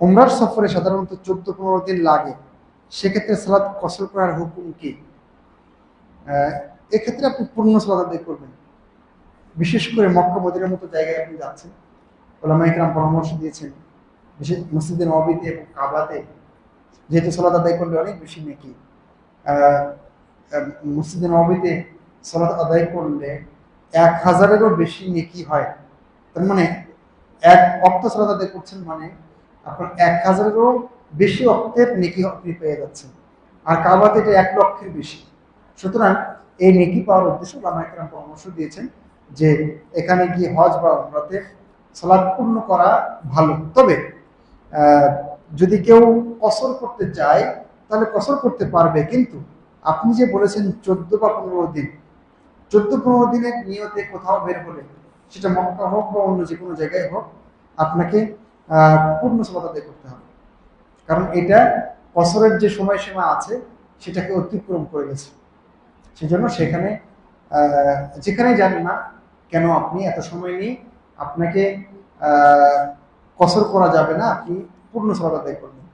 উমরার সফরে সাধারণত চোদ্দ পনেরো দিন লাগে। সেক্ষেত্রে সালাদ কসর করার হুকুম কি? এক্ষেত্রে আপনি পূর্ণ সালাদ আদায় করবেন। বিশেষ করে মক্কা মদিনের মতো জায়গায় আপনি যাচ্ছেন। ওলামা ইকরাম পরামর্শ দিয়েছেন, বিশেষ মসজিদের নবীতে এবং কাবাতে যেহেতু সালাদ আদায় করলে অনেক বেশি নেকি। মসজিদের নবীতে সালাদ আদায় করলে এক হাজারেরও বেশি নেকি হয়। তার মানে এক অক্ত সালাদ আদায় করছেন মানে আপনার এক হাজারেরও বেশি অক্তের নেকি আপনি পেয়ে যাচ্ছেন। আর কাবাতে এটা এক লক্ষের বেশি। সুতরাং এই নেকি পাওয়ার উদ্দেশ্যে ইকরাম পরামর্শ দিয়েছেন যে এখানে গিয়ে হজ বা উমরাতে সালাদ পূর্ণ করা ভালো। তবে যদি কেউ কসর করতে চায় তাহলে কসর করতে পারবে। কিন্তু আপনি যে বলেছেন চোদ্দ বা পনেরো দিন, চোদ্দ পনেরো দিনের নিয়তে কোথাও বের হলে, সেটা মক্কা হোক বা অন্য যে কোনো জায়গায় হোক, আপনাকে পূর্ণ সালাদ আদায় করতে হবে। কারণ এটা কসরের যে সময়সীমা আছে, সেটাকে অতিক্রম করে গেছে। সেজন্য সেখানে যেখানে জানি না কেন আপনি এত সময় নিয়ে আপনাকে কসর করা যাবে না, আপনি পূর্ণ সালাদ আদায় করবেন।